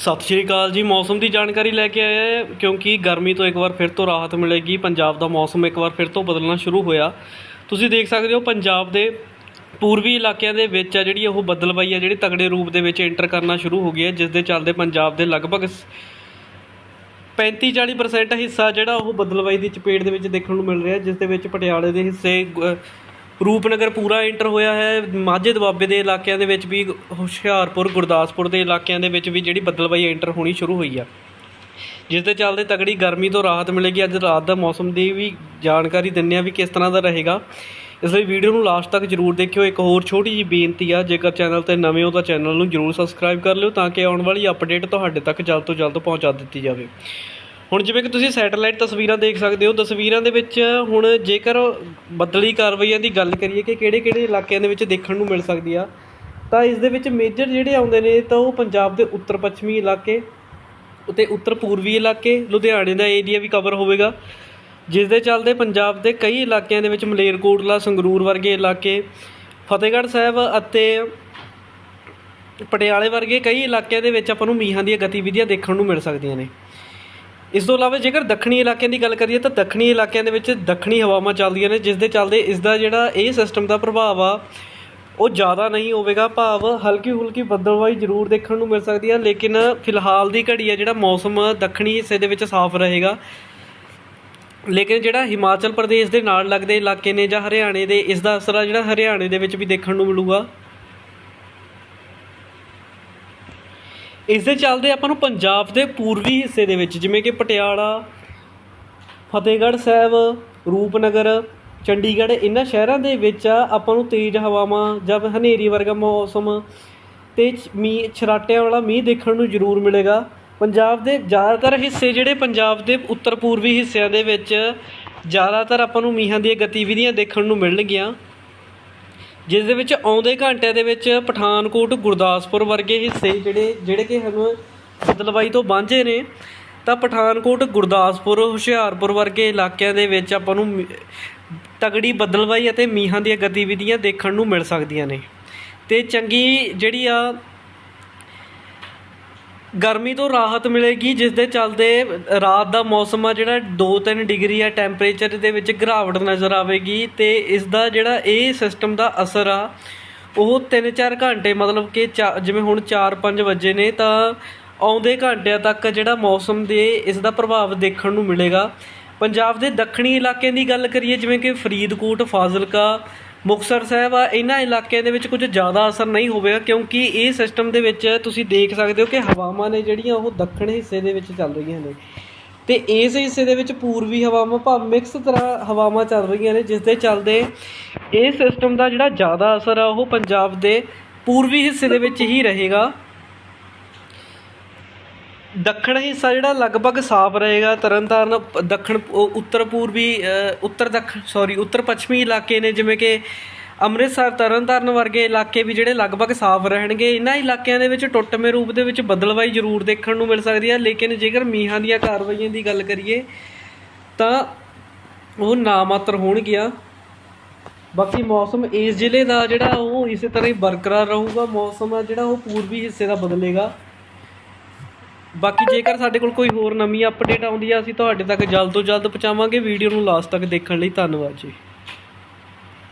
ਸਤਿ ਸ਼੍ਰੀ ਅਕਾਲ ਜੀ, ਮੌਸਮ ਦੀ ਜਾਣਕਾਰੀ ਲੈ ਕੇ ਆਇਆ ਕਿਉਂਕਿ ਗਰਮੀ ਤੋਂ ਇੱਕ ਵਾਰ ਫਿਰ ਤੋਂ ਰਾਹਤ ਮਿਲੇਗੀ, ਪੰਜਾਬ ਦਾ ਮੌਸਮ ਇੱਕ ਵਾਰ ਫਿਰ ਤੋਂ ਬਦਲਣਾ ਸ਼ੁਰੂ ਹੋਇਆ। ਤੁਸੀਂ ਦੇਖ ਸਕਦੇ ਹੋ, ਪੰਜਾਬ ਦੇ ਪੂਰਬੀ ਇਲਾਕਿਆਂ ਦੇ ਵਿੱਚ ਆ ਜਿਹੜੀ ਉਹ ਬੱਦਲਬਾਈ ਆ, ਜਿਹੜੀ ਤਗੜੇ ਰੂਪ ਦੇ ਵਿੱਚ ਐਂਟਰ ਕਰਨਾ ਸ਼ੁਰੂ ਹੋ ਗਈ ਹੈ, ਜਿਸ ਦੇ ਚੱਲਦੇ ਪੰਜਾਬ ਦੇ ਲਗਭਗ 35-40% ਹਿੱਸਾ ਜਿਹੜਾ ਉਹ ਬੱਦਲਬਾਈ ਦੀ ਚਪੇਟ ਦੇ ਵਿੱਚ ਦੇਖਣ ਨੂੰ ਮਿਲ ਰਿਹਾ, ਜਿਸ ਦੇ ਵਿੱਚ ਪਟਿਆਲੇ ਦੇ ਹਿੱਸੇ ਰੂਪਨਗਰ ਪੂਰਾ ਐਂਟਰ ਹੋਇਆ ਹੈ। ਮਾਝੇ ਦੁਆਬੇ ਦੇ ਇਲਾਕਿਆਂ ਦੇ ਵਿੱਚ ਵੀ, ਹੁਸ਼ਿਆਰਪੁਰ, ਗੁਰਦਾਸਪੁਰ ਦੇ ਇਲਾਕਿਆਂ ਦੇ ਵਿੱਚ ਵੀ ਜਿਹੜੀ ਬੱਦਲਬਾਈ ਐਂਟਰ ਹੋਣੀ ਸ਼ੁਰੂ ਹੋਈ ਆ। ਜਿਸ ਦੇ ਚੱਲਦੇ ਤਗੜੀ ਗਰਮੀ ਤੋਂ ਰਾਹਤ ਮਿਲੇਗੀ। ਅੱਜ ਰਾਤ ਦਾ ਮੌਸਮ ਦੀ ਵੀ ਜਾਣਕਾਰੀ ਦਿੰਨੇ ਆ ਵੀ ਕਿਸ ਤਰ੍ਹਾਂ ਦਾ ਰਹੇਗਾ। ਇਸ ਲਈ ਵੀਡੀਓ ਨੂੰ ਲਾਸਟ ਤੱਕ ਜਰੂਰ ਦੇਖਿਓ। ਇੱਕ ਹੋਰ ਛੋਟੀ ਜਿਹੀ ਬੇਨਤੀ ਆ, ਜੇਕਰ ਚੈਨਲ ਤੇ ਨਵੇਂ ਹੋ ਤਾਂ ਚੈਨਲ ਨੂੰ ਜਰੂਰ ਸਬਸਕ੍ਰਾਈਬ ਕਰ ਲਿਓ, ਤਾਂ ਕਿ ਆਉਣ ਵਾਲੀ ਅਪਡੇਟ ਤੁਹਾਡੇ ਤੱਕ ਜਲਦ ਤੋਂ ਜਲਦ ਪਹੁੰਚਾ ਦਿੱਤੀ ਜਾਵੇ। ਹੁਣ ਜਿਵੇਂ ਕਿ ਤੁਸੀਂ ਸੈਟੇਲਾਈਟ ਤਸਵੀਰਾਂ ਦੇਖ ਸਕਦੇ ਹੋ, ਤਸਵੀਰਾਂ ਦੇ ਵਿੱਚ ਹੁਣ ਜੇਕਰ ਬੱਦਲੀ ਕਾਰਵਾਈਆਂ ਦੀ ਗੱਲ ਕਰੀਏ ਕਿ ਕਿਹੜੇ-ਕਿਹੜੇ ਇਲਾਕਿਆਂ ਦੇ ਵਿੱਚ ਦੇਖਣ ਨੂੰ ਮਿਲ ਸਕਦੀ ਆ, ਤਾਂ ਇਸ ਦੇ ਵਿੱਚ ਮੇਜਰ ਜਿਹੜੇ ਆਉਂਦੇ ਨੇ ਤਾਂ ਉਹ ਪੰਜਾਬ ਦੇ ਉੱਤਰ ਪੱਛਮੀ ਇਲਾਕੇ ਅਤੇ ਉੱਤਰ ਪੂਰਬੀ ਇਲਾਕੇ, ਲੁਧਿਆਣੇ ਦਾ ਏਰੀਆ ਵੀ ਕਵਰ ਹੋਵੇਗਾ, ਜਿਸ ਦੇ ਚੱਲਦੇ ਪੰਜਾਬ ਦੇ ਕਈ ਇਲਾਕਿਆਂ ਦੇ ਵਿੱਚ ਮਲੇਰਕੋਟਲਾ, ਸੰਗਰੂਰ ਵਰਗੇ ਇਲਾਕੇ, ਫਤਿਹਗੜ੍ਹ ਸਾਹਿਬ ਅਤੇ ਪਟਿਆਲੇ ਵਰਗੇ ਕਈ ਇਲਾਕਿਆਂ ਦੇ ਵਿੱਚ ਆਪਾਂ ਨੂੰ ਮੀਂਹਾਂ ਦੀਆਂ ਗਤੀਵਿਧੀਆਂ ਦੇਖਣ ਨੂੰ ਮਿਲ ਸਕਦੀਆਂ ਨੇ। ਇਸ ਤੋਂ ਇਲਾਵਾ ਜੇਕਰ ਦੱਖਣੀ ਇਲਾਕਿਆਂ ਦੀ ਗੱਲ ਕਰੀਏ ਤਾਂ ਦੱਖਣੀ ਇਲਾਕਿਆਂ ਦੇ ਵਿੱਚ ਦੱਖਣੀ ਹਵਾਵਾਂ ਚੱਲਦੀਆਂ ਨੇ, ਜਿਸ ਦੇ ਚੱਲਦੇ ਇਸ ਦਾ ਜਿਹੜਾ ਇਹ ਸਿਸਟਮ ਦਾ ਪ੍ਰਭਾਵ ਆ, ਉਹ ਜ਼ਿਆਦਾ ਨਹੀਂ ਹੋਵੇਗਾ। ਭਾਵ ਹਲਕੀ ਹੁਲਕੀ ਬੱਦਲਵਾਈ ਜ਼ਰੂਰ ਦੇਖਣ ਨੂੰ ਮਿਲ ਸਕਦੀ ਹੈ ਲੇਕਿਨ ਫਿਲਹਾਲ ਦੀ ਘੜੀ ਹੈ ਜਿਹੜਾ ਮੌਸਮ ਦੱਖਣੀ ਹਿੱਸੇ ਦੇ ਵਿੱਚ ਸਾਫ਼ ਰਹੇਗਾ। ਲੇਕਿਨ ਜਿਹੜਾ ਹਿਮਾਚਲ ਪ੍ਰਦੇਸ਼ ਦੇ ਨਾਲ ਲੱਗਦੇ ਇਲਾਕੇ ਨੇ ਜਾਂ ਹਰਿਆਣੇ ਦੇ, ਇਸ ਦਾ ਅਸਰ ਆ ਜਿਹੜਾ ਹਰਿਆਣੇ ਦੇ ਵਿੱਚ ਵੀ ਦੇਖਣ ਨੂੰ ਮਿਲੂਗਾ। ਇਸ ਦੇ ਚੱਲਦੇ ਆਪਾਂ ਨੂੰ ਪੰਜਾਬ ਦੇ ਪੂਰਬੀ ਹਿੱਸੇ ਦੇ ਵਿੱਚ, ਜਿਵੇਂ ਕਿ ਪਟਿਆਲਾ, ਫਤਿਹਗੜ੍ਹ ਸਾਹਿਬ, ਰੂਪਨਗਰ, ਚੰਡੀਗੜ੍ਹ, ਇਹਨਾਂ ਸ਼ਹਿਰਾਂ ਦੇ ਵਿੱਚ ਆਪਾਂ ਨੂੰ ਤੇਜ਼ ਹਵਾਵਾਂ ਜਾਂ ਹਨੇਰੀ ਵਰਗਾ ਮੌਸਮ ਤੇ ਮੀਂਹ, ਛਰਾਟਿਆਂ ਵਾਲਾ ਮੀਂਹ ਦੇਖਣ ਨੂੰ ਜ਼ਰੂਰ ਮਿਲੇਗਾ। ਪੰਜਾਬ ਦੇ ਜ਼ਿਆਦਾਤਰ ਹਿੱਸੇ ਜਿਹੜੇ ਪੰਜਾਬ ਦੇ ਉੱਤਰ ਪੂਰਬੀ ਹਿੱਸਿਆਂ ਦੇ ਵਿੱਚ ਜ਼ਿਆਦਾਤਰ ਆਪਾਂ ਨੂੰ ਮੀਂਹਾਂ ਦੀਆਂ ਗਤੀਵਿਧੀਆਂ ਦੇਖਣ ਨੂੰ ਮਿਲਣਗੀਆਂ। ਜਿਸ ਦੇ ਵਿੱਚ ਆਉਂਦੇ ਘੰਟਿਆਂ ਦੇ ਵਿੱਚ ਪਠਾਨਕੋਟ ਗੁਰਦਾਸਪੁਰ ਵਰਗੇ ਹਿੱਸੇ ਜਿਹੜੇ ਜਿਹੜੇ ਕਿ ਹਨ ਬਦਲਵਾਈ ਤੋਂ ਵਾਂਝੇ ਨੇ, ਤਾਂ ਪਠਾਨਕੋਟ ਗੁਰਦਾਸਪੁਰ, ਹੁਸ਼ਿਆਰਪੁਰ ਵਰਗੇ ਇਲਾਕਿਆਂ ਦੇ ਵਿੱਚ ਆਪਾਂ ਨੂੰ ਤਗੜੀ ਬਦਲਵਾਈ ਅਤੇ ਮੀਂਹਾਂ ਦੀਆਂ ਗਤੀਵਿਧੀਆਂ ਦੇਖਣ ਨੂੰ ਮਿਲ ਸਕਦੀਆਂ ਨੇ। ਤੇ ਚੰਗੀ ਜਿਹੜੀ ਆ ਗਰਮੀ ਤੋਂ ਰਾਹਤ ਮਿਲੇਗੀ ਜਿਸ ਦੇ ਚਲਦੇ ਰਾਤ ਦਾ ਮੌਸਮ ਆ ਜਿਹੜਾ 2-3 ਡਿਗਰੀ ਆ ਟੈਂਪਰੇਚਰ ਦੇ ਵਿੱਚ ਗਿਰਾਵਟ ਨਜ਼ਰ ਆਵੇਗੀ ਤੇ ਇਸ ਦਾ ਜਿਹੜਾ ਇਹ ਸਿਸਟਮ ਦਾ ਅਸਰ ਆ, ਉਹ 3-4 ਘੰਟੇ ਮਤਲਬ ਕਿ ਚਾ- ਜਿਵੇਂ ਹੁਣ 4-5 ਵਜੇ ਨੇ, ਤਾਂ ਆਉਂਦੇ ਘੰਟਿਆਂ ਤੱਕ ਜਿਹੜਾ ਮੌਸਮ ਦੇ ਇਸ ਦਾ ਪ੍ਰਭਾਵ ਦੇਖਣ ਨੂੰ ਮਿਲੇਗਾ। ਪੰਜਾਬ ਦੇ ਦੱਖਣੀ ਇਲਾਕਿਆਂ ਦੀ ਗੱਲ ਕਰੀਏ, ਜਿਵੇਂ ਕਿ ਫਰੀਦਕੋਟ, ਫਾਜ਼ਿਲਕਾ ਮੁਕਤਸਰ ਸਾਹਿਬ ਆ, ਇਹਨਾਂ ਇਲਾਕਿਆਂ ਦੇ ਵਿੱਚ ਕੁਝ ਜ਼ਿਆਦਾ ਅਸਰ ਨਹੀਂ ਹੋਵੇਗਾ, ਕਿਉਂਕਿ ਇਹ ਸਿਸਟਮ ਦੇ ਵਿੱਚ ਤੁਸੀਂ ਦੇਖ ਸਕਦੇ ਹੋ ਕਿ ਹਵਾਵਾਂ ਨੇ ਜਿਹੜੀਆਂ ਉਹ ਦੱਖਣ ਹਿੱਸੇ ਦੇ ਵਿੱਚ ਚੱਲ ਰਹੀਆਂ ਨੇ। ਤੇ ਇਸ ਹਿੱਸੇ ਦੇ ਵਿੱਚ ਪੂਰਬੀ ਹਵਾਵਾਂ ਭਾਵ ਮਿਕਸ ਤਰ੍ਹਾਂ ਹਵਾਵਾਂ ਚੱਲ ਰਹੀਆਂ ਨੇ ਜਿਸ ਦੇ ਚੱਲਦੇ ਇਹ ਸਿਸਟਮ ਦਾ ਜਿਹੜਾ ਜ਼ਿਆਦਾ ਅਸਰ ਆ, ਉਹ ਪੰਜਾਬ ਦੇ ਪੂਰਬੀ ਹਿੱਸੇ ਦੇ ਵਿੱਚ ਹੀ ਰਹੇਗਾ। ਦੱਖਣ ਹਿੱਸਾ ਜਿਹੜਾ ਲਗਭਗ ਸਾਫ਼ ਰਹੇਗਾ, ਤਰਨਤਾਰਨ ਪ- ਦੱਖਣ ਉੱਤਰ ਪੂਰਬੀ ਉੱਤਰ ਦੱਖਣ ਸੌਰੀ ਉੱਤਰ ਪੱਛਮੀ ਇਲਾਕੇ ਨੇ, ਜਿਵੇਂ ਕਿ ਅੰਮ੍ਰਿਤਸਰ, ਤਰਨਤਾਰਨ ਵਰਗੇ ਇਲਾਕੇ ਵੀ ਜਿਹੜੇ ਲਗਭਗ ਸਾਫ਼ ਰਹਿਣਗੇ। ਇਹਨਾਂ ਇਲਾਕਿਆਂ ਦੇ ਵਿੱਚ ਟੁੱਟਵੇਂ ਰੂਪ ਦੇ ਵਿੱਚ ਬਦਲਵਾਈ ਜ਼ਰੂਰ ਦੇਖਣ ਨੂੰ ਮਿਲ ਸਕਦੀ ਹੈ, ਲੇਕਿਨ ਜੇਕਰ ਮੀਂਹਾਂ ਦੀਆਂ ਕਾਰਵਾਈਆਂ ਦੀ ਗੱਲ ਕਰੀਏ, ਤਾਂ ਉਹ ਨਾਮਾਤਰ ਹੋਣਗੀਆਂ। ਬਾਕੀ ਮੌਸਮ ਇਸ ਜ਼ਿਲ੍ਹੇ ਦਾ ਜਿਹੜਾ ਉਹ ਇਸੇ ਤਰ੍ਹਾਂ ਹੀ ਬਰਕਰਾਰ ਰਹੂਗਾ। ਮੌਸਮ ਆ ਜਿਹੜਾ ਉਹ ਪੂਰਬੀ ਹਿੱਸੇ ਦਾ ਬਦਲੇਗਾ। ਬਾਕੀ ਜੇਕਰ ਸਾਡੇ ਕੋਲ ਕੋਈ ਹੋਰ ਨਵੀਂ ਅਪਡੇਟ ਆਉਂਦੀ ਆ, ਅਸੀਂ ਤੁਹਾਡੇ ਤੱਕ ਜਲਦ ਤੋਂ ਜਲਦ ਪਹੁੰਚਾਵਾਂਗੇ। ਵੀਡੀਓ ਨੂੰ ਲਾਸਟ ਤੱਕ ਦੇਖਣ ਲਈ ਧੰਨਵਾਦ ਜੀ।